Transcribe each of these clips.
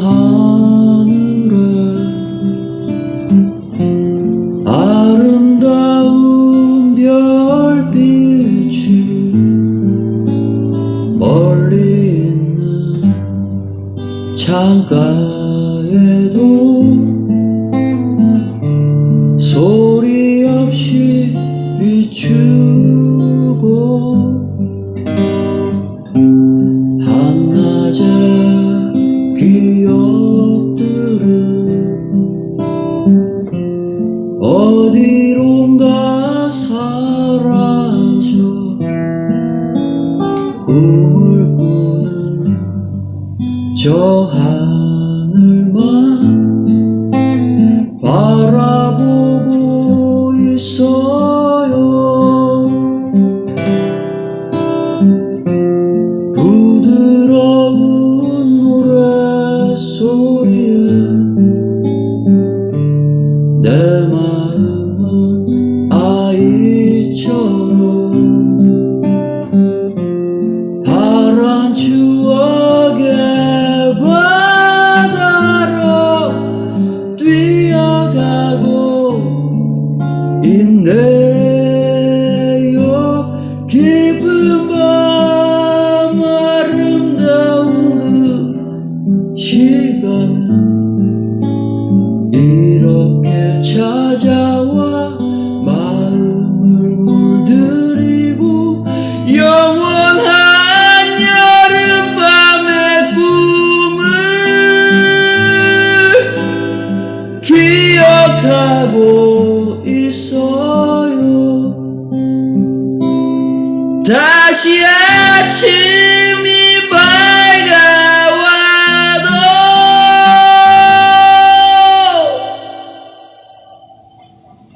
하늘에 아름다운 별빛이 멀리 있는 창가에도 어디론가 사라져 꿈을 꾸는 저 하늘 있네요. 깊은 밤 아름다운 그 시간은 이렇게 찾아와 마음을 물들이고 영원한 여름밤의 꿈을 기억하고 있어요. 다시 아침이 밝아와도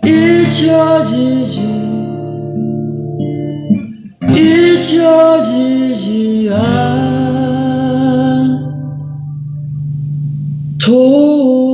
잊혀지지 잊혀지지 않도록